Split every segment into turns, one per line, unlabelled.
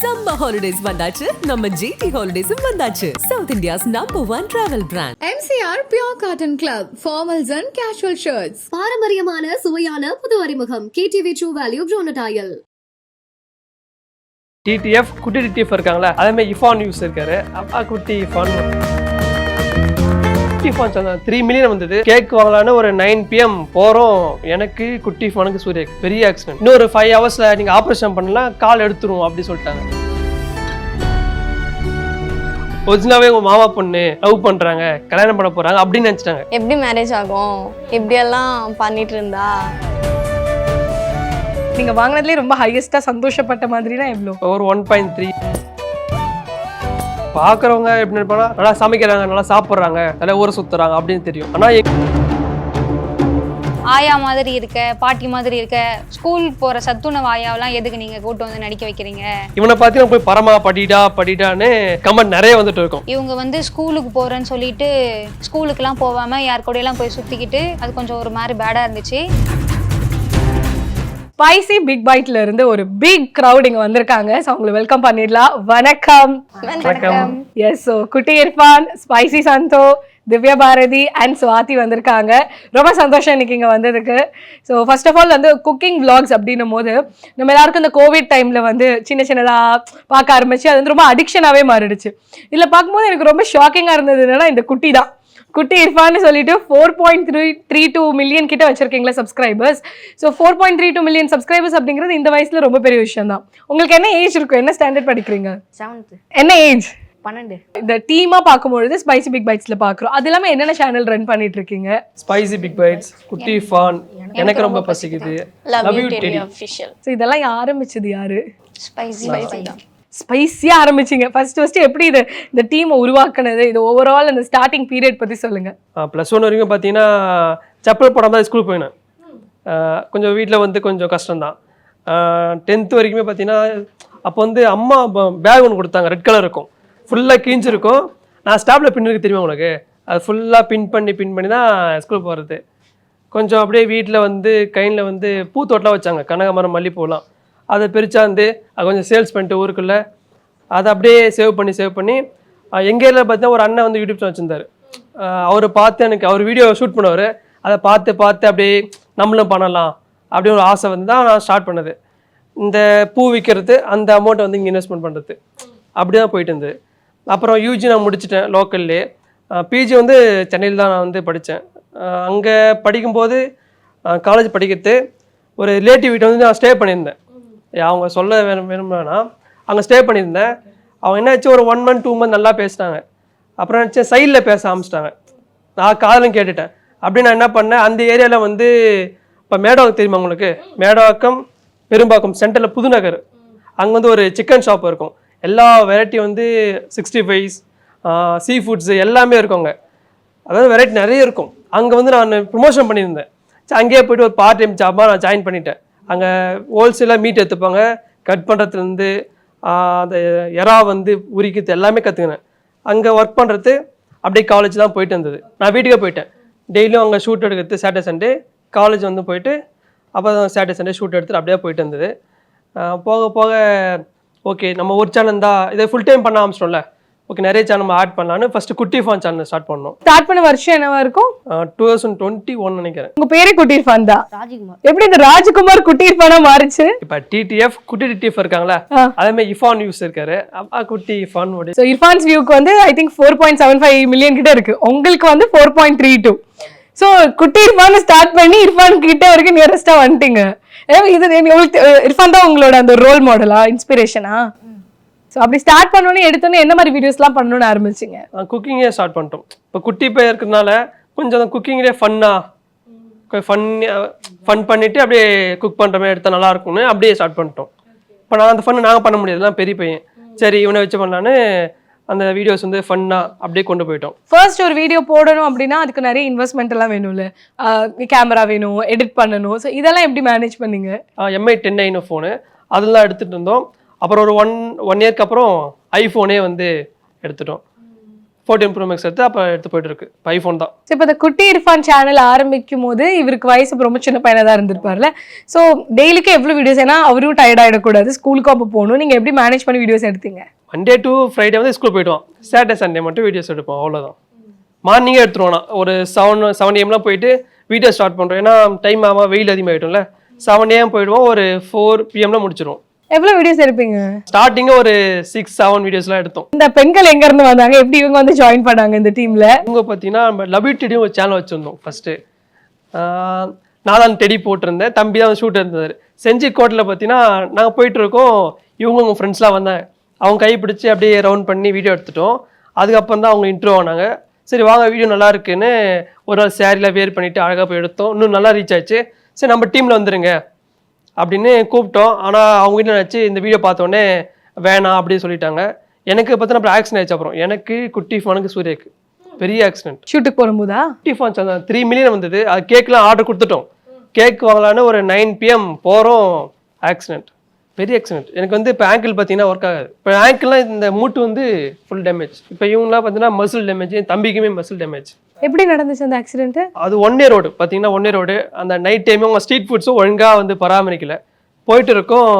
Summer holidays வந்தாச்சு. நம்ம GT ஹாலிடேஸும் வந்தாச்சு. South India's number one travel brand
MCR Pure Cotton Club, formals and casual shirts.
பாரம்பரியமான சுவையான புது அறிமுகம். கேடிவி ட்ரூ வேல்யூ ப்ரோனடாயல்
டிடிஎஃப் குட்டி டிடிஎஃப் இருக்காங்களா அதே மாதிரி இஃபான் யூஸ் இருக்காரு. அப்பா குட்டி இஃபான் குட்டி ஃபான் சொன்னாங்க த்ரீ மில்லியன் வந்தது. கேக் வாங்கலான்னு ஒரு நைன் பிஎம் போகிறோம் எனக்கு குட்டி ஃபோனுக்கு சூர்யாக்கு பெரிய ஆக்சிடென்ட் இன்னொரு ஃபைவ் ஹவர்ஸில் நீங்கள் ஆப்ரேஷன் பண்ணலாம் கால் எடுத்துரும் அப்படி சொல்லிட்டாங்க. ஒரிஜினாவே உங்கள் மாமா பொண்ணு லவ் பண்ணுறாங்க கல்யாணம் பண்ண போகிறாங்க அப்படின்னு நினச்சிட்டாங்க.
எப்படி மேரேஜ் ஆகும்? இப்படியெல்லாம் பண்ணிட்டு இருந்தா?
நீங்க வாங்கினதுலேயே ரொம்ப ஹையஸ்டா சந்தோஷப்பட்ட மாதிரினா எவ்வளோ?
ஒரு ஒன் பாயிண்ட் த்ரீ பார்க்குறவங்க எப்படி நினைப்பாங்கன்னா நல்லா சமைக்கிறாங்க நல்லா சாப்பிட்றாங்க நல்லா ஊரை சுற்றுறாங்க அப்படின்னு தெரியும். ஆனால்
ஆயா மாதிரி இருக்க பாட்டி மாதிரி இருக்க ஸ்கூல் போற சத்துணவு ஆயாவெல்லாம் எதுக்கு நீங்க கூட்டு வந்து நடிக்க வைக்கிறீங்க?
இவனை பார்த்தீங்கன்னா போய் பரமா படிடா படிடான்னு கமெண்ட் நிறைய வந்துட்டு இருக்கும்.
இவங்க வந்து ஸ்கூலுக்கு போறேன்னு சொல்லிட்டு ஸ்கூலுக்குலாம் போகாம யார் கூடயெல்லாம் போய் சுத்திக்கிட்டு அது கொஞ்சம் ஒரு மாதிரி பேடா இருந்துச்சு.
ஸ்பைசி பிக் பைட்ல இருந்து ஒரு பிக் crowd இங்க வந்திருக்காங்க. ஸோ அவங்களை வெல்கம் பண்ணிடலாம். வணக்கம்.
வணக்கம்.
எஸ் ஸோ குட்டி Irfan spicy Santosh Divya Bharathi and Swathi வந்திருக்காங்க. ரொம்ப சந்தோஷம் இன்னைக்கு இங்கே வந்ததுக்கு. ஸோ ஃபர்ஸ்ட் ஆஃப் ஆல் வந்து குக்கிங் vlogs அப்படின்னும் போது நம்ம எல்லாருக்கும் இந்த கோவிட் டைமில் வந்து சின்ன சின்னதாக பார்க்க ஆரம்பிச்சு அது வந்து ரொம்ப அடிக்ஷனாகவே மாறிடுச்சு. இதில் பார்க்கும்போது எனக்கு ரொம்ப ஷாக்கிங்காக இருந்தது என்னன்னா இந்த குட்டி தான். குட்டி இர்ஃபான்னு சொல்லிட்டு four point three three two million கிட்ட வச்சிருக்கீங்களா subscribers so four point three two million subscribers அப்படிங்கிறது இந்த வயசுல ரொம்ப பெரிய விஷயம் தான் உங்களுக்கு என்ன ஏஜ் இருக்கும் என்ன ஸ்டாண்டர்ட் படிக்கிறீங்க?
செவன்த்
என்ன ஏஜ்
பன்னெண்டு.
இந்த டீமா பார்க்கும்பொழுது ஸ்பைசி பிக் பைட்ஸ்ல பாக்குறோம் அது இல்லாம என்னென்ன சேனல் ரன் பண்ணிட்டு இருக்கீங்க
ஸ்பைசி பிக் பைட்ஸ் குட்டி ஃபான் எனக்கு ரொம்ப பசிக்குது. Love you teddy
official
so இதெல்லாம் ஆரம்பிச்சது யாரு?
ஸ்பைசி தான்
ஸ்பைஸியாக ஆரம்பிச்சிங்க. ஃபர்ஸ்ட் ஃபஸ்ட்டு எப்படி இது இந்த டீமை உருவாக்குனது இது ஓவரால் அந்த ஸ்டார்டிங் பீரியட் பற்றி சொல்லுங்கள்
ப்ளஸ் ஒன் வரைக்கும் பார்த்தீங்கன்னா செப்பல் போடாம தான் ஸ்கூல் போயினேன். கொஞ்சம் வீட்டில் வந்து கொஞ்சம் கஷ்டம்தான். டென்த்து வரைக்குமே பார்த்தீங்கன்னா அப்போ வந்து அம்மா பேக் ஒன்று கொடுத்தாங்க ரெட் கலர் இருக்கும். ஃபுல்லாக கிழிஞ்சிருக்கும். நான் ஸ்டாப்பில் பின் இருக்கு தெரியுமா உங்களுக்கு அது ஃபுல்லாக பின் பண்ணி பின் பண்ணி தான் ஸ்கூல் போகிறது கொஞ்சம் அப்படியே வீட்டில் வந்து கையில் வந்து பூத்தோட்டலாம் வச்சாங்க. கனகாமரம் மல்லிப்பூலாம். அதை பிரிச்சாந்து அதை கொஞ்சம் சேல்ஸ் பண்ணிட்டு ஊருக்குள்ளே அதை அப்படியே சேவ் பண்ணி சேவ் பண்ணி எங்கள் ஏரியாவில் பார்த்தீங்கன்னா ஒரு அண்ணன் வந்து யூடியூப் சேனல் வச்சிருந்தாரு. அவரை பார்த்து எனக்கு அவர் வீடியோ ஷூட் பண்ணுவார். அதை பார்த்து பார்த்து அப்படியே நம்மளும் பண்ணலாம் அப்படி ஒரு ஆசை வந்து தான் நான் ஸ்டார்ட் பண்ணது. இந்த பூ விற்கிறது அந்த அமௌண்ட்டை வந்து இங்கே இன்வெஸ்ட்மெண்ட் பண்ணுறது அப்படி தான் போயிட்டு இருந்தது. அப்புறம் யூஜி நான் முடிச்சிட்டேன் லோக்கல்லே பிஜி வந்து சென்னையில் தான் நான் வந்து படித்தேன். அங்கே படிக்கும்போது காலேஜ் படிக்கிறது ஒரு ரிலேட்டிவ் வீட்டை வந்து நான் ஸ்டே பண்ணியிருந்தேன். அவங்க சொல்ல வேணும் வேணும்னா அங்கே ஸ்டே பண்ணியிருந்தேன். அவங்க என்னாச்சு ஒரு ஒன் மந்த் டூ மந்த் நல்லா பேசினாங்க அப்புறம் நினச்சி சைடில் பேச ஆரம்பிச்சிட்டாங்க. நான் காதலும் கேட்டுட்டேன். அப்படி நான் என்ன பண்ணேன் அந்த ஏரியாவில் வந்து இப்போ மேடவாக்கம் தெரியுமா உங்களுக்கு? மேடவாக்கம் பெரும்பாக்கம் சென்டரில் புதுநகர். அங்கே வந்து ஒரு சிக்கன் ஷாப் இருக்கும். எல்லா வெரைட்டி வந்து சிக்ஸ்டி ஃபைவ்ஸ் சீ ஃபுட்ஸு எல்லாமே இருக்கும் அங்கே. அதாவது வெரைட்டி நிறைய இருக்கும். அங்கே வந்து நான் ப்ரொமோஷன் பண்ணியிருந்தேன். சரி அங்கேயே போய்ட்டு ஒரு பார்ட் டைம் ஜாபாக நான் ஜாயின் பண்ணிட்டேன். அங்கே ஹோல்சேலாக மீட் எடுத்துப்பாங்க. கட் பண்ணுறதுலேருந்து அந்த எறா வந்து உரிக்கிறது எல்லாமே கற்றுக்கினேன் அங்கே ஒர்க் பண்ணுறது அப்படியே காலேஜ் தான் போயிட்டு இருந்தது. நான் வீட்டுக்கே போயிட்டேன். டெய்லியும் அங்கே ஷூட் எடுக்கிறது சாட்டர்டே சண்டே காலேஜ் வந்து போயிட்டு அப்போ சாட்டர்டே சண்டே ஷூட் எடுத்துகிட்டு அப்படியே போயிட்டு இருந்தது. போக போக ஓகே நம்ம ஒரு சேனல் தான். இதை ஃபுல் டைம் பண்ண ஆரம்பிச்சிட்டோம்ல. ஓகே நிறைய சேனல் நம்ம ஆட் பண்ணலான்னு ஃபஸ்ட்டு குட்டி ஃபான் சேனல் ஸ்டார்ட் பண்ணோம்.
ஸ்டார்ட் பண்ண வருஷம் என்னவா இருக்கும்?
டூ தௌசண்ட் டுவெண்ட்டி ஒன் நினைக்கிறேன்.
உங்க பேரே குட்டி இர்ஃபான் தான்.
ராஜ்குமார்.
எப்படி இந்த ராஜ்குமார் குட்டி இர்ஃபானா மாறுச்சு?
இப்போ டிடிஎஃப் குட்டி டிடிஎஃப் இருக்காங்களா. அதே மாதிரி இஃபான் யூஸ் இருக்காரு. அப்பா குட்டி இஃபான் ஓடி.
ஸோ இர்ஃபான்ஸ் வியூக்கு வந்து I think four point seven five million கிட்ட இருக்கு. உங்களுக்கு வந்து four point three two so Kutti Irfan start பண்ணி இர்ஃபான் கிட்ட வரைக்கும் நியரஸ்டா வந்துட்டீங்க. இது உங்களுக்கு இர்ஃபான் தான் உங்களோட அந்த ரோல் மாடலா இன்ஸ்பிரேஷனா ஸோ அப்படி ஸ்டார்ட் பண்ணோன்னே எடுத்தோன்னே என்ன மாதிரி வீடியோஸ்லாம் பண்ணணும்னு ஆரம்பிச்சிங்க?
குக்கிங்கே ஸ்டார்ட் பண்ணிட்டோம். இப்போ குட்டி பையன் இருக்கிறதுனால கொஞ்சம் குக்கிங்லேயே ஃபன்னாக ஃபன் ஃபன் பண்ணிட்டு அப்படியே குக் பண்ணுற மாதிரி எடுத்தால் நல்லா இருக்கும்னு அப்படியே ஸ்டார்ட் பண்ணிட்டோம். இப்போ நான் அந்த ஃபன் நாங்கள் பண்ண முடியாது நான் பெரிய பையன். சரி இவனை வச்சு பண்ணலான்னு அந்த வீடியோஸ் வந்து ஃபன்னாக அப்படியே கொண்டு போயிட்டோம்.
ஃபர்ஸ்ட் ஒரு வீடியோ போடணும் அப்படின்னா அதுக்கு நிறைய இன்வெஸ்ட்மெண்ட் எல்லாம் வேணும்ல. கேமரா வேணும் எடிட் பண்ணணும். ஸோ இதெல்லாம் எப்படி மேனேஜ் பண்ணீங்க?
எம்ஐ டென் ஐனோ ஃபோனு அதெல்லாம் எடுத்துகிட்டு இருந்தோம். அப்புறம் ஒரு ஒன் ஒன் இயர்க்கு அப்புறம் ஐஃபோனே வந்து எடுத்துட்டோம். ஃபோர்டீன் ப்ரோ மேக்ஸ் எடுத்து அப்போ எடுத்து போயிட்டு இருக்கு. இப்போ ஐஃபோன் தான்.
இப்போ இந்த குட்டி இர்ஃபான் சேனல் ஆரம்பிக்கும் போது இவருக்கு வயசு ரொம்ப சின்ன பையனாக தான் இருந்திருப்பார்ல. ஸோ டெய்லிக்கு எவ்வளோ வீடியோஸ் ஏன்னா அவரும் டயர்ட் ஆகிடக்கூடாது ஸ்கூலுக்கும் அப்போ போகணும். நீங்கள் எப்படி மேனேஜ் பண்ணி வீடியோஸ் எடுத்தீங்க?
மண்டே டு ஃப்ரைடே வந்து ஸ்கூல் போயிடுவோம். சாட்டர்டே சண்டே மட்டும் வீடியோஸ் எடுப்போம். அவ்வளோதான் மார்னிங்கே எடுத்துருவோம் ஒரு செவன் செவன் ஏம்லாம் போயிட்டு வீடியோ ஸ்டார்ட் பண்ணுறோம் ஏன்னா டைம் ஆகாமல் வெயில் அதிகமாகிட்டோம்ல செவன் ஏஎம் போயிடுவோம். ஒரு ஃபோர் பிஎம்ல முடிச்சிருவோம்.
எவ்வளோ வீடியோஸ் எடுப்பீங்க?
ஸ்டார்டிங்கே ஒரு சிக்ஸ் செவன் வீடியோஸ்லாம் எடுத்தோம்.
இந்த பெண்கள் எங்க இருந்து வந்தாங்க? எப்படி இவங்க வந்து ஜாயின் பண்ணாங்க இந்த டீம்ல
இவங்க பார்த்தீங்கன்னா நம்ம லபியூட்டியும் ஒரு சேனல் வச்சுருந்தோம் ஃபஸ்ட்டு நான் தான் டெடி போட்டிருந்தேன் தம்பி தான் ஷூட் இருந்தார். செஞ்சி கோட்டில் பார்த்தீங்கன்னா நாங்கள் போயிட்டு இருக்கோம் இவங்க உங்கள் ஃப்ரெண்ட்ஸ்லாம் வந்தாங்க. அவங்க கை பிடிச்சி அப்படியே ரவுண்ட் பண்ணி வீடியோ எடுத்துட்டோம். அதுக்கப்புறம் தான் அவங்க இன்ட்ரோ ஆனாங்க. சரி வாங்க வீடியோ நல்லா இருக்குன்னு ஒரு நாள் சேரீல வேர் பண்ணிட்டு அழகாக போய் எடுத்தோம். இன்னும் நல்லா ரீச் ஆச்சு. சரி நம்ம டீமில் வந்துருங்க. அப்படின்னு கூப்பிட்டோம். ஆனால் அவங்க வீட்டில் நினச்சி இந்த வீடியோ பார்த்தோன்னே வேணாம் அப்படின்னு சொல்லிட்டாங்க. எனக்கு பார்த்தா அப்புறம் ஆக்சிடென்ட் ஆயிடுச்சு. அப்புறம் எனக்கு குட்டி ஃபோனுக்கு சூர்யாக்கு. பெரிய ஆக்சிடென்ட்
ஷூட்டுக்கு போகும்போதா?
குட்டி ஃபோன் த்ரீ மில்லியன் வந்தது. அது கேக்லாம் ஆர்டர் கொடுத்துட்டோம். கேக் வாங்கலான்னு ஒரு நைன் பிஎம் போகிறோம் ஆக்சிடென்ட் பெரிய ஆக்சிடென்ட் எனக்கு வந்து இப்போ ஆங்கிள் பார்த்தீங்கன்னா ஒர்க் ஆகாது. இப்போ ஆங்கிள்லாம் இந்த மூட்டு வந்து ஃபுல் டேமேஜ் இப்போ இவங்களாம் பார்த்தீங்கன்னா மசில் டேமேஜ் என் தம்பிக்குமே மசில் டேமேஜ்
எப்படி நடந்துச்சு அந்த ஆக்சிடென்ட்
அது ஒன் இயர் ரோடு பார்த்தீங்கன்னா ஒன் இயர் ரோடு அந்த நைட் டைம் அவங்க ஸ்ட்ரீட் ஃபுட்ஸும் ஒழுங்காக வந்து பராமரிக்கல. போயிட்டு இருக்கோம்.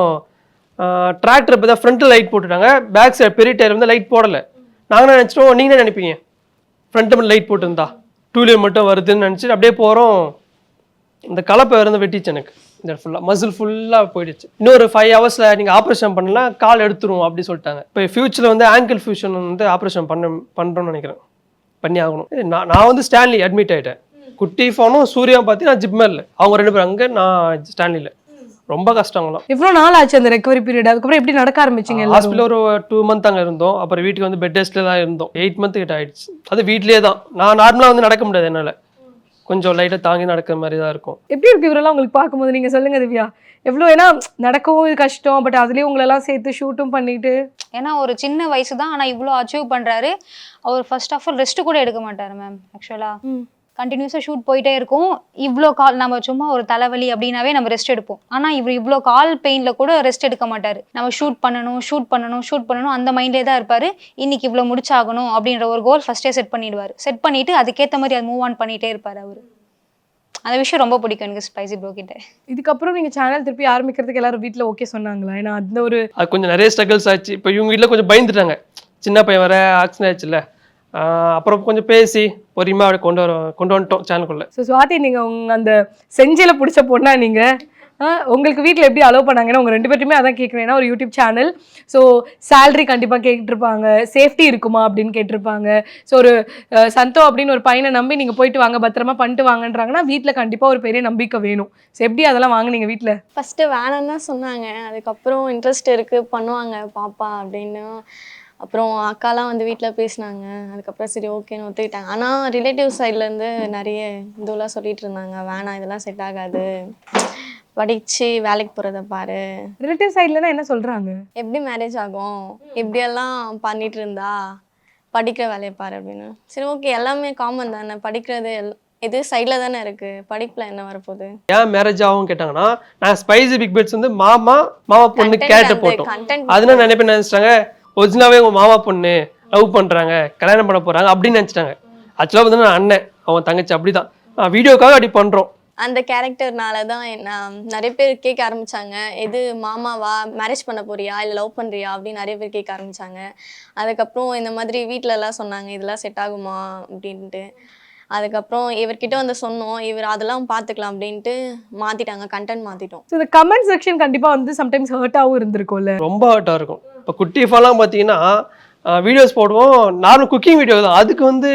டிராக்டர் இப்போ தான் ஃப்ரண்ட்டில் லைட் போட்டுட்டாங்க. பேக் சைடு பெரிய டயர் வந்து லைட் போடலை. நாங்கள் நினச்சிட்டோம் நீங்கள் என்ன நினைப்பீங்க? ஃப்ரண்ட் மட்டும் லைட் போட்டிருந்தா. டூ வீலர் மட்டும் வருதுன்னு நினச்சிட்டு அப்படியே போகிறோம் இந்த கலப்பை இருந்து வெட்டிச்சு எனக்கு. இந்த ஃபுல்லாக மசில் ஃபுல்லாக போயிடுச்சு. இன்னொரு ஃபைவ் ஹவர்ஸில் நீங்கள் ஆப்ரேஷன் பண்ணலாம் கால் எடுத்துருவோம் அப்படி சொல்லிட்டாங்க. இப்போ ஃபியூச்சரில் வந்து ஆங்கிள் ஃபியூஷன் வந்து ஆப்ரேஷன் பண்ண பண்ணுறோன்னு நினைக்கிறேன். பண்ணி ஆகணும் நான் நான் வந்து ஸ்டான்லி அட்மிட் ஆகிட்டேன் குட்டி ஃபோனும் சூர்யா பார்த்து நான் ஜிப்மரில் அவங்க ரெண்டு பேரும் அங்கே நான் ஸ்டான்லியில் ரொம்ப கஷ்டங்களாம்
எவ்வளோ நாள் ஆச்சு அந்த ரெக்கவரி பீரியட் அதுக்கப்புறம் எப்படி நடக்க ஆரம்பிச்சீங்க
ஹாஸ்பிட்டல் ஒரு டூ மந்த் அங்கே இருந்தோம். அப்புறம் வீட்டுக்கு வந்து பெட் ரெஸ்ட்டில் தான் இருந்தோம். எயிட் மந்த் கிட்ட ஆயிடுச்சு. அது வீட்லேயே தான். நான் நார்மலாக வந்து நடக்க முடியாது என்னால். கொஞ்சம் லைட்டாக தாங்கி நடக்கிற மாதிரி தான் இருக்கும்.
எப்படி இருக்கு இவரெல்லாம் உங்களுக்கு பார்க்கும்போது? நீங்க சொல்லுங்க திவ்யா. எவ்வளோ ஏன்னா நடக்கவும் இது கஷ்டம் பட் அதுலயும் உங்களெல்லாம் சேர்த்து ஷூட்டும் பண்ணிட்டு.
ஏன்னா ஒரு சின்ன வயசு தான் ஆனால் இவ்வளோ அச்சீவ் பண்ணுறாரு அவர் ஃபர்ஸ்ட் ஆஃப் ஆல் ரெஸ்ட் கூட எடுக்க மாட்டார் மேம் ஆக்சுவலாக கண்டினியூஸாக ஷூட் போயிட்டே இருக்கும். இவ்வளோ கால் நம்ம சும்மா ஒரு தலைவலி அப்படின்னாவே நம்ம ரெஸ்ட் எடுப்போம். ஆனால் இவர் இவ்வளோ கால் பெயினில் கூட ரெஸ்ட் எடுக்க மாட்டார். நம்ம ஷூட் பண்ணணும் ஷூட் பண்ணணும் ஷூட் பண்ணணும் அந்த மைண்ட்லேயே தான் இருப்பார். இன்னைக்கு இவ்வளோ முடிச்சாகணும் அப்படின்ற ஒரு கோல் ஃபஸ்ட்டே செட் பண்ணிடுவார். செட் பண்ணிவிட்டு அதுக்கேற்ற மாதிரி அது மூவ் ஆன் பண்ணிகிட்டே இருப்பார் அவர். அந்த விஷயம் ரொம்ப பிடிக்கும் எனக்கு ஸ்பைசி ப்ரோ கிட்ட.
இதுக்கப்புறம் நீங்க சேனல் திருப்பி ஆரம்பிக்கிறதுக்கு எல்லாரும் வீட்ல ஓகே சொன்னாங்களா? ஏன்னா அந்த ஒரு
அது கொஞ்சம் நிறைய ஸ்ட்ரகிள்ஸ் ஆச்சு. இப்போ இவங்க வீட்டில் கொஞ்சம் பயந்துட்டாங்க. சின்ன பையன் வர ஆக்சிடென்ட் ஆச்சுல்ல அப்புறம் கொஞ்சம் பேசி பொறுமையாக கொண்டு வர கொண்டு வந்துட்டோம் சேனலுக்குள்ளே
ஸோ சுவாதி நீங்க உங்க அந்த செஞ்சில பிடிச்ச பொண்ணா நீங்க? ஆ, உங்களுக்கு வீட்டில் எப்படி அலோவ் பண்ணாங்கன்னா உங்க ரெண்டு பேருமே அதான் கேட்குறேன் ஏன்னா ஒரு யூடியூப் சேனல் ஸோ சேலரி கண்டிப்பாக கேட்டிருப்பாங்க. சேஃப்டி இருக்குமா அப்படின்னு கேட்டிருப்பாங்க. ஸோ ஒரு சந்தோ அப்படின்னு ஒரு பையனை நம்பி நீங்கள் போயிட்டு வாங்க பத்திரமா பண்ணிட்டு வாங்கன்றாங்கன்னா வீட்டில் கண்டிப்பாக ஒரு பெரிய நம்பிக்கை வேணும். ஸோ எப்படி அதெல்லாம் வாங்குனீங்க வீட்டில்
ஃபஸ்ட்டு வேணான்னு தான் சொன்னாங்க. அதுக்கப்புறம் இன்ட்ரெஸ்ட் இருக்குது பண்ணுவாங்க பாப்பா அப்படின்னு. அப்புறம் அக்காலாம் வந்து வீட்டில் பேசினாங்க. அதுக்கப்புறம் சரி ஓகேன்னு ஒத்துக்கிட்டாங்க. ஆனால் ரிலேட்டிவ் சைட்லேருந்து நிறைய இதுவெல்லாம் சொல்லிட்டு இருந்தாங்க. வேணாம் இதெல்லாம் செட் ஆகாது. படித்து வேலைக்கு போகிறத பாரு.
ரிலேட்டிவ் சைட்லனா என்ன சொல்கிறாங்க
எப்படி மேரேஜ் ஆகும்? இப்படியெல்லாம் பண்ணிட்டு இருந்தா? படிக்கிற வேலையை பாரு அப்படின்னு. சரி ஓகே எல்லாமே காமன் தானே. படிக்கிறது எல் இது சைடில் தானே இருக்குது படிப்பில் என்ன வரப்போகுது?
ஏன் மேரேஜ் ஆகும் கேட்டாங்கன்னா நான் ஸ்பைசி பிக் பெட்ஸ் வந்து மாமா மாமா பொண்ணு
அந்த
போட்டோம்.
content
அதனால பேர் நினைச்சிட்டாங்க? ஒரிஜினாவே உங்கள் மாமா பொண்ணு லவ் பண்ணுறாங்க கல்யாணம் பண்ண போகிறாங்க அப்படின்னு நினச்சிட்டாங்க. ஆக்சுவலாக வந்து நான் அண்ணன் அவன் தங்கச்சி அப்படிதான். வீடியோக்காக அப்படி பண்ணுறோம்
அந்த கேரக்டர்னால தான் நான் நிறைய பேர் கேட்க ஆரம்பிச்சாங்க. எது மாமாவா மேரேஜ் பண்ண போறியா இல்லை லவ் பண்ணுறியா அப்படின்னு நிறைய பேர் கேட்க ஆரம்பித்தாங்க அதுக்கப்புறம் இந்த மாதிரி வீட்டிலலாம் சொன்னாங்க இதெல்லாம் செட் ஆகுமா அப்படின்ட்டு. அதுக்கப்புறம் இவர்கிட்ட வந்து சொன்னோம் இவர் அதெல்லாம் பார்த்துக்கலாம் அப்படின்ட்டு மாற்றிட்டாங்க கண்டென்ட் மாற்றிட்டோம்
ஸோ இந்த கமெண்ட் செக்ஷன் கண்டிப்பாக வந்து சம்டைம்ஸ் ஹர்ட்டாகவும் இருந்திருக்கும்ல?
ரொம்ப ஹர்ட்டாக இருக்கும். இப்போ குட்டி ஃபாலாம் பார்த்தீங்கன்னா வீடியோஸ் போடுவோம். நார்மல் குக்கிங் வீடியோ தான். அதுக்கு வந்து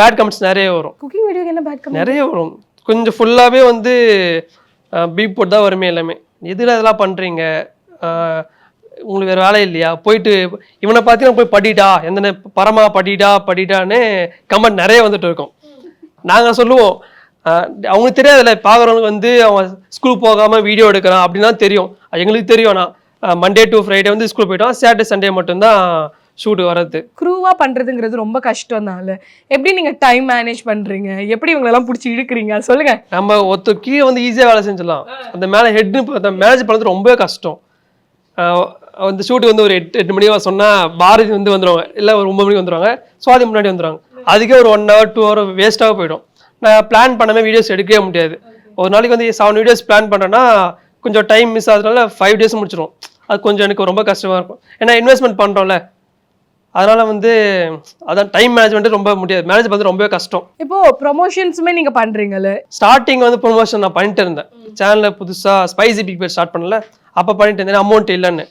பேட் கமெண்ட்ஸ் நிறைய வரும்.
குக்கிங் வீடியோக்கு என்ன பேட் கமெண்ட்
நிறைய வரும். கொஞ்சம் ஃபுல்லாகவே வந்து பீப் போட்டு தான் வருமே எல்லாமே. எதில் இதெல்லாம் பண்ணுறீங்க உங்களுக்கு வேறு வேலை இல்லையா? போயிட்டு இவனை பார்த்தீங்கன்னா போய் படிடா எந்த பரமா படிடா படிடான்னு கமெண்ட் நிறைய வந்துட்டு இருக்கும். நாங்கள் சொல்லுவோம் அவங்களுக்கு தெரியாதுல்ல பார்க்குறவங்களுக்கு வந்து அவன் ஸ்கூல் போகாமல் வீடியோ எடுக்கிறான் அப்படின்னா தெரியும். அது எங்களுக்கு தெரியும். ஆனால் மண்டே டு ஃப்ரைடே வந்து ஸ்கூல் போயிட்டோம். சாட்டர்டே சண்டே மட்டும்தான் ஷூட் வர்றது.
க்ரூவாக பண்ணுறதுங்கிறது ரொம்ப கஷ்டம் தான்ல எப்படி நீங்கள் டைம் மேனேஜ் பண்ணுறீங்க எப்படி இவங்களெல்லாம் பிடிச்சி இழுக்கிறீங்க? அது சொல்லுங்க.
நம்ம ஒருத்தர் கீழே வந்து ஈஸியாக வேலை செஞ்சிடலாம். அந்த மேலே ஹெட்னு மேனேஜ் பண்ணுறது ரொம்ப கஷ்டம். ஆஹ் வந்து ஷூட்டுக்கு வந்து ஒரு எட்டு எட்டு மணி சொன்னால் பாரதி வந்து வந்துடுவாங்க இல்லை ஒரு ஒம்பது மணிக்கு வந்துடுவாங்க சுவாதி முன்னாடி வந்துடுவாங்க அதுக்கே ஒரு ஒன் ஹவர் டூ ஹவர் வேஸ்ட்டாக போயிடும். நான் பிளான் பண்ணாமல் வீடியோஸ் எடுக்கவே முடியாது. ஒரு நாளைக்கு வந்து செவன் வீடியோஸ் பிளான் பண்ணுறேன்னா கொஞ்சம் டைம் மிஸ் ஆகுறதுனால ஃபைவ் டேஸ் முடிச்சிடும் அது கொஞ்சம் எனக்கு ரொம்ப கஷ்டமாக இருக்கும். ஏன்னா இன்வெஸ்ட்மெண்ட் பண்ணுறோம்ல அதனால் வந்து அதான் டைம் மேனேஜ்மெண்ட்டு ரொம்ப முடியாது. மேனேஜ் பண்ணுறது ரொம்பவே கஷ்டம்.
இப்போ ப்ரொமோஷன்ஸுமே நீங்க பண்றீங்கல்ல?
ஸ்டார்டிங் வந்து ப்ரொமோஷன் நான் பண்ணிட்டு இருந்தேன். சேனலில் புதுசாக ஸ்பைசி பிக் பேர் ஸ்டார்ட் பண்ணல. அப்போ பண்ணிட்டு இருந்தேன். அமௌண்ட் இல்லைன்னு.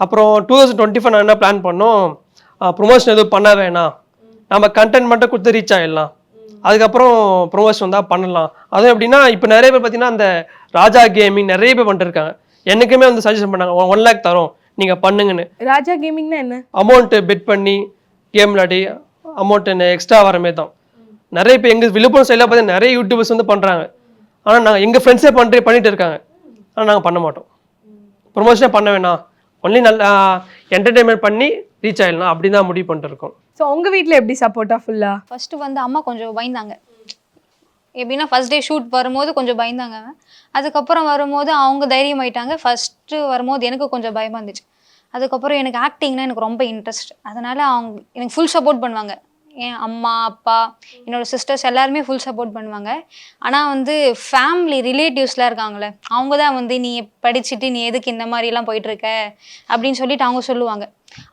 அப்புறம் டூ தௌசண்ட் டுவெண்ட்டி ஃபைவ் நான் என்ன பிளான் பண்ணோம்? ப்ரொமோஷன் எதுவும் பண்ண வேணாம். நம்ம கண்டென்ட் மட்டும் கொடுத்து ரீச் ஆகிடலாம் அதுக்கப்புறம் ப்ரொமோஷன் தான் பண்ணலாம். அதுவும் எப்படின்னா இப்போ நிறைய பேர் பார்த்தீங்கன்னா அந்த ராஜா கேமிங் நிறைய பேர் பண்ணிட்டு இருக்காங்க. எனக்குமே வந்து சஜஷன் பண்ணாங்க. ஒன் லேக் தரோம். நீங்கள் பண்ணுங்கன்னு.
ராஜா கேமிங்னா என்ன?
அமௌண்ட்டு பெட் பண்ணி கேம் விளையாடி அமௌண்ட் எக்ஸ்ட்ரா வர மாதிரி தான். நிறைய இப்போ எங்கள் விழுப்புரம் சைடில் பார்த்தீங்கன்னா நிறைய யூடியூபர்ஸ் வந்து பண்ணுறாங்க ஆனால் நாங்கள் எங்கள் ஃப்ரெண்ட்ஸே பண்ணுற பண்ணிட்டு இருக்காங்க. ஆனால் நாங்கள் பண்ண மாட்டோம். ப்ரொமோஷனே பண்ண வேணாம். ஒன்லி நல்லா என்டர்டெயின்மெண்ட் பண்ணி ரீச் ஆகிடலாம் அப்படி தான் முடிவு பண்ணிட்டு இருக்கோம்
ஸோ உங்க வீட்ல எப்படி சப்போர்ட்டா ஃபுல்லா
ஃபர்ஸ்ட் வந்து அம்மா கொஞ்சம் பயந்தாங்க. எப்படின்னா ஃபர்ஸ்ட் டே ஷூட் வரும்போது கொஞ்சம் பயந்தாங்க அதுக்கப்புறம் வரும்போது அவங்க தைரியம் ஆயிட்டாங்க ஃபர்ஸ்ட்டு வரும்போது எனக்கு கொஞ்சம் பயமா இருந்துச்சு. அதுக்கப்புறம் எனக்கு ஆக்டிங்னா எனக்கு ரொம்ப இன்ட்ரெஸ்ட் அதனால அவங்க எனக்கு ஃபுல் சப்போர்ட் பண்ணுவாங்க. என் அம்மா அப்பா என்னோட சிஸ்டர்ஸ் எல்லாருமே ஃபுல் சப்போர்ட் பண்ணுவாங்க. ஆனால் வந்து ஃபேமிலி ரிலேட்டிவ்ஸ்லாம் இருக்காங்களே அவங்க தான் வந்து நீ படிச்சுட்டு நீ எதுக்கு இந்த மாதிரிலாம் போயிட்டு இருக்க? அப்படின்னு சொல்லிட்டு அவங்க சொல்லுவாங்க.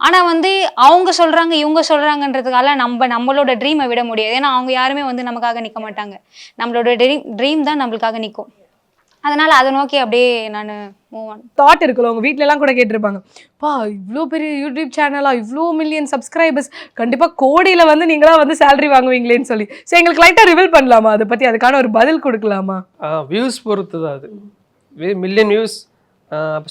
ஆனால் வந்து அவங்க சொல்கிறாங்க இவங்க சொல்கிறாங்கன்றதுக்கால நம்ம நம்மளோட ட்ரீமை விட முடியாது. ஏன்னா அவங்க யாருமே வந்து நமக்காக நிற்க மாட்டாங்க. நம்மளோட ட்ரீம் ட்ரீம் தான் நம்மளுக்காக நிற்கும் அதனால் அதை நோக்கி அப்படியே நான் மூவ் ஆன்
தாட் இருக்குல்ல உங்க வீட்ல எல்லாம் கூட கேட்டிருப்பாங்க. பா இவ்வளோ பெரிய யூடியூப் சேனலா இவ்வளோ மில்லியன் சப்ஸ்கிரைபர்ஸ் கண்டிப்பா கோடியில வந்து நீங்களா வந்து சேலரி வாங்குவீங்களேன்னு சொல்லி. ஸோ எங்களுக்கு லைட்டா ரிவீல் பண்ணலாமா? அதை பத்தி அதுக்கான ஒரு பதில் கொடுக்கலாமா?
வியூஸ் பொறுத்து தான் அது. மில்லியன் வியூஸ்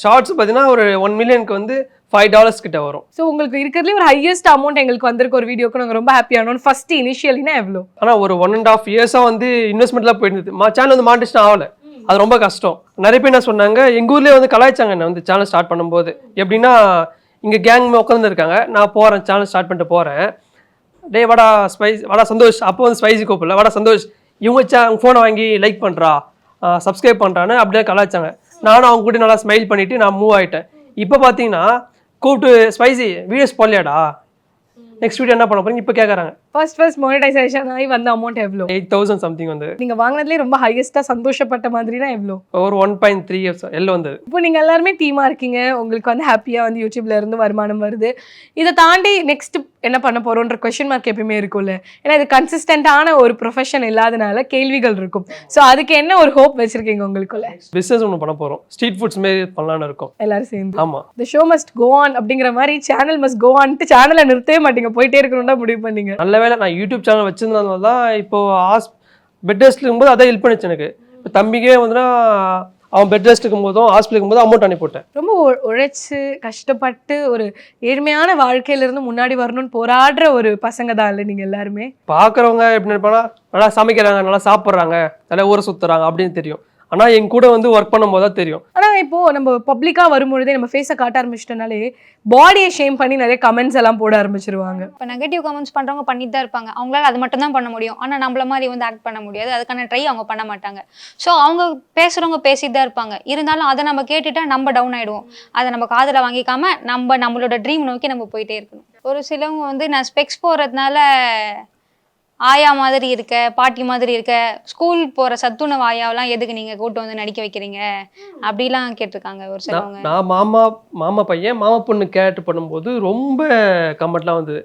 ஷார்ட்ஸ் பார்த்தீங்கன்னா ஒரு ஒன் மில்லியனுக்கு வந்து ஃபைவ் டாலர்ஸ் கிட்ட வரும்.
ஸோ உங்களுக்கு இருக்கிறதுலே ஒரு ஹையஸ்ட் அமௌண்ட் எங்களுக்கு வந்திருக்க ஒரு வீடியோக்கு. நாங்கள் ரொம்ப ஹாப்பியானோம் ஃபர்ஸ்ட் இனிஷியலினா எவ்வளோ
ஆனால் ஒரு ஒன் அண்ட் ஆஃப் இயர்ஸாக வந்து இன்வெஸ்ட்மெண்ட்லாம் போயிருந்தது மா சேனல் வந்து மானிட்டேஷன் ஆகலை. அது ரொம்ப கஷ்டம். நிறைய பேர் என்ன சொன்னாங்க எங்கள் ஊர்லேயே வந்து கலாய்ச்சாங்க என்ன வந்து சேனல் ஸ்டார்ட் பண்ணும்போது. எப்படின்னா இங்கே கேங் உட்காந்துருக்காங்க நான் போகிறேன் சேனல் ஸ்டார்ட் பண்ணிட்டு போகிறேன் டேய் வாடா ஸ்பைஸ் வாடா சந்தோஷ். அப்போ வந்து ஸ்பைசி கூப்பிடல. வாடா சந்தோஷ் இவங்க சே ஃபோனை வாங்கி லைக் பண்ணுறா சப்ஸ்கிரைப் பண்ணுறான்னு அப்படியே கலாய்ச்சாங்க. நானும் அவங்க கூட நல்லா ஸ்மைல் பண்ணிவிட்டு நான் மூவ் ஆகிட்டேன் இப்போ பார்த்தீங்கன்னா கூப்பிட்டு ஸ்பைசி வீடியோஸ் போடலையாடா? நெக்ஸ்ட் வீடியோ என்ன பண்ண போறீங்க? இப்போ கேட்குறாங்க
ஃபர்ஸ்ட் ஃபர்ஸ்ட் மோனிடைசேஷன் ஆகி வந்த அமௌண்ட் எவ்வளோ?
எயிட் தௌசண்ட் சம்திங் வந்து
நீங்க வாங்கினதுலேயே ரொம்ப ஹையஸ்டா சந்தோஷப்பட்ட மாதிரினா எவ்வளோ?
ஒரு ஒன் பாயிண்ட் த்ரீ இயர்ஸ் எல்லாம் வந்தது.
இப்போ நீங்க எல்லாருமே டீமா இருக்கீங்க. உங்களுக்கு வந்து ஹாப்பியா வந்து யூடியூப்ல இருந்து வருமானம் வருது. இதை தாண்டி நெக்ஸ்ட் என்ன பண்ண போறோன்ற கொஸ்டின் மார்க் எப்பயுமே இருக்கும்ல. ஏன்னா இது கன்சிஸ்டன்டான ஒரு ப்ரொஃபஷன் இல்லாதனால கேள்விகள் இருக்கும். ஸோ அதுக்கு என்ன ஒரு ஹோப் வச்சிருக்கீங்க உங்களுக்குள்ள?
பிஸ்னஸ் ஒன்று பண்ண போகிறோம் ஸ்ட்ரீட் ஃபுட்ஸ் மாரி பண்ணலான்னு இருக்கோம்.
எல்லாரும் சேர்ந்து.
ஆமாம்
the show must go on அப்படிங்கிற மாதிரி சேனல் மஸ்ட் கோ ஆன்ட்டு சேனலை நிறுத்தவே மாட்டீங்க. போயிட்டே இருக்கணும்னு தான் முடிவு பண்ணீங்க.
நல்ல வேளை நான் யூடியூப் சேனல் வச்சிருந்ததுனால தான் இப்போ ஹாஸ் பெட் ரெஸ்ட் இருக்கும்போது அதான் ஹெல்ப் பண்ணுச்சு எனக்கு. இப்போ தம்பிக்கே வந்துன்னா அவன் பெட் ரெஸ்ட் இருக்கும்போதும் ஹாஸ்பிட்டல் இருக்கும்போது அமௌண்ட் அனுப்பிவிட்டேன்.
ரொம்ப உழைச்சு கஷ்டப்பட்டு ஒரு ஏழ்மையான வாழ்க்கையில இருந்து முன்னாடி வரணும்னு போராடுற ஒரு பசங்க தான் இல்லை நீங்க எல்லாருமே?
பார்க்குறவங்க எப்படி நினைப்பானா நல்லா சமைக்கிறாங்க நல்லா சாப்பிட்றாங்க நல்லா ஊரை சுற்றுறாங்க அப்படின்னு தெரியும். ஆனால் என் கூட வந்து ஒர்க் பண்ணும்போது தான் தெரியும்.
ஆனா இப்போ நம்ம பப்ளிக்கா வரும்பொழுதே நம்ம ஃபேஸை காட்ட ஆரம்பிச்சிட்டனாலே பாடியை ஷேம் பண்ணி நிறைய கமெண்ட்ஸ் எல்லாம் போட ஆரம்பிச்சிருவாங்க.
இப்போ நெகட்டிவ் கமெண்ட்ஸ் பண்ணுறவங்க பண்ணிட்டு தான் இருப்பாங்க. அவங்களால அது மட்டும் தான் பண்ண முடியும். ஆனால் நம்மள மாதிரி வந்து ஆக்ட் பண்ண முடியாது. அதுக்கான ட்ரை அவங்க பண்ண மாட்டாங்க. ஸோ அவங்க பேசுகிறவங்க பேசிட்டு தான் இருப்பாங்க. இருந்தாலும் அதை நம்ம கேட்டுட்டா நம்ம டவுன் ஆயிடுவோம். அதை நம்ம காதில் வாங்கிக்காம நம்ம நம்மளோட ட்ரீம் நோக்கி நம்ம போயிட்டே இருக்கணும். ஒரு சிலவங்க வந்து நான் ஸ்பெக்ஸ் போகிறதுனால ஆயா மாதிரி இருக்க பாட்டி மாதிரி இருக்க ஸ்கூல் போகிற சத்துணவு ஆயாவெல்லாம் எதுக்கு நீங்கள் கூட்டு வந்து நடிக்க வைக்கிறீங்க? அப்படிலாம் கேட்டிருக்காங்க ஒரு சிலவங்க.
நான் மாமா மாமா பையன் மாமா பொண்ணு கேட்டு பண்ணும்போது ரொம்ப கமெண்ட்லாம் வந்தது.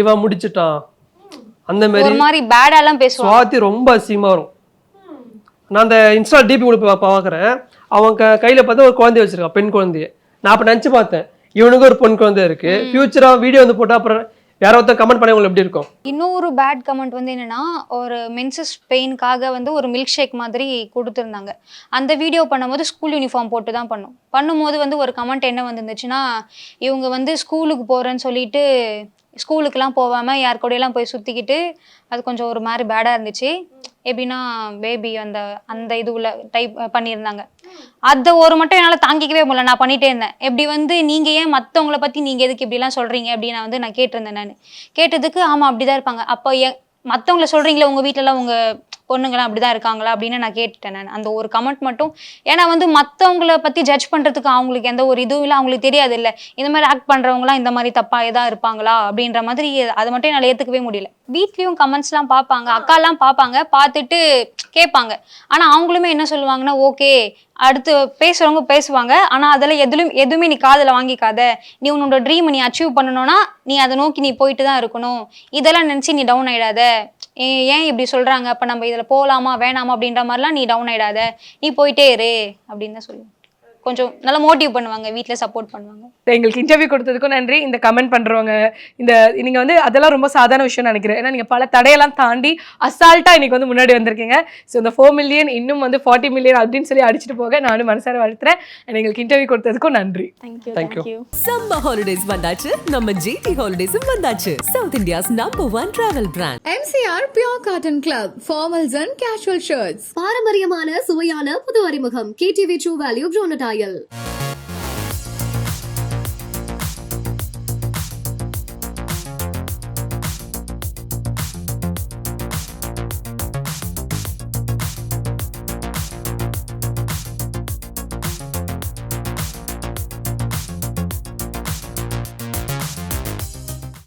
இவன் முடிச்சிட்டான். அந்த மாதிரி
ஒரு மாதிரி பேடாலாம் பேசுவாங்க.
சுவாதி ரொம்ப அசிங்கமாக வரும். நான் அந்த இன்ஸ்டா டிபி கூட பார்க்குறேன் அவன் க கையில் பார்த்தா ஒரு குழந்தைய வச்சிருக்கான் பெண் குழந்தைய. நான் அப்போ நினச்சி பார்த்தேன். இவனுக்கு ஒரு பொன் குழந்தை இருக்கு. ஃபியூச்சராக வீடியோ வந்து போட்டால் அப்புறம் யாரோ ஒருத்தன் கமெண்ட் பண்ணி உங்களுக்கு எப்படி இருக்கும்?
இன்னொரு பேட் கமெண்ட் வந்து என்னன்னா ஒரு மென்சஸ் பெயின்காக வந்து ஒரு மில்க் ஷேக் மாதிரி கொடுத்துருந்தாங்க. அந்த வீடியோ பண்ணும்போது ஸ்கூல் யூனிஃபார்ம் போட்டு தான் பண்ணும். பண்ணும்போது வந்து ஒரு கமெண்ட் என்ன வந்துருந்துச்சுன்னா இவங்க வந்து ஸ்கூலுக்கு போகிறேன்னு சொல்லிட்டு ஸ்கூலுக்கெலாம் போகாமல் யார் கூடயெல்லாம் போய் சுற்றிக்கிட்டு அது கொஞ்சம் ஒரு மாதிரி பேடாக இருந்துச்சு. எப்படின்னா பேபி அந்த அந்த இதுவில் டைப் பண்ணியிருந்தாங்க. அதை ஒரு மட்டும் என்னால் தாங்கிக்கவே முடியல. நான் பண்ணிகிட்டே இருந்தேன். எப்படி வந்து நீங்கள் ஏன் மற்றவங்கள பற்றி நீங்கள் எதுக்கு இப்படிலாம் சொல்கிறீங்க அப்படின்னு நான் வந்து நான் கேட்டிருந்தேன் நான். கேட்டதுக்கு ஆமாம் அப்படி தான் இருப்பாங்க. அப்போ ஏன் மற்றவங்கள சொல்கிறீங்களே உங்கள் வீட்டிலலாம் உங்கள் பொண்ணுங்களாம் அப்படி தான் இருக்காங்களா அப்படின்னு நான் கேட்டுட்டேன் நான். அந்த ஒரு கமெண்ட் மட்டும் ஏன்னா வந்து மற்றவங்கள பற்றி ஜட்ஜ் பண்ணுறதுக்கு அவங்களுக்கு எந்த ஒரு இதுவும் இல்லை அவங்களுக்கு தெரியாது இல்லை இந்த மாதிரி ஆக்ட் பண்ணுறவங்களாம் இந்த மாதிரி தப்பாக ஏதா இருப்பாங்களா அப்படின்ற மாதிரி அதை மட்டும் என்னால் ஏற்றுக்கவே முடியல. வீட்லேயும் கமெண்ட்ஸ்லாம் பார்ப்பாங்க அக்காலாம் பார்ப்பாங்க பார்த்துட்டு கேட்பாங்க. ஆனால் அவங்களுமே என்ன சொல்லுவாங்கன்னா ஓகே அடுத்து பேசுகிறவங்க பேசுவாங்க. ஆனால் அதில் எதுலும் எதுவுமே நீ காதில் வாங்கிக்காத. நீ உன்னோட ட்ரீம் நீ அச்சீவ் பண்ணணும்னா நீ அதை நோக்கி நீ போயிட்டு தான் இருக்கணும். இதெல்லாம் நினச்சி நீ டவுன் ஆயிடாத. ஏன் இப்படி சொல்கிறாங்க அப்போ நம்ம இதில் போகலாமா வேணாமா அப்படின்ற மாதிரிலாம் நீ டவுன் ஆயிடாத. நீ போயிட்டே இரு அப்படின்னு தான் சொல்லுவேன். கொஞ்சம் நல்லா மோட்டிவ் பண்ணுவாங்க வீட்டில் சப்போர்ட் பண்ணுவாங்க.
எங்களுக்கு இன்டர்வியூ கொடுத்ததுக்கும் நன்றி. இந்த கமெண்ட் பண்றவங்க இந்த நீங்க வந்து அதெல்லாம் ரொம்ப சாதாரண விஷயம் நினைக்கிறேன். ஏன்னா நீங்க பல தடையெல்லாம் தாண்டி அசால்ட்டா இன்னைக்கு வந்து முன்னாடி வந்திருக்கீங்க. ஸோ இந்த ஃபோர் மில்லியன் இன்னும் வந்து ஃபார்ட்டி மில்லியன் அப்படின்னு சொல்லி அடிச்சுட்டு போக நானும் மனசார வாழ்த்துறேன். And எங்களுக்கு இன்டர்வியூ கொடுத்ததுக்கும் நன்றி.
Thank you
Thank you.
Thank you
summer holidays வந்தாச்சு. நம்ம ஜிடி ஹாலிடேஸும் வந்தாச்சு. South India's number one travel brand
MCR Pure Cotton Club, formals and casual shirts.
பாரம்பரியமான சுவையான புது அறிமுகம். KTV true value ப்ரோனடாயல்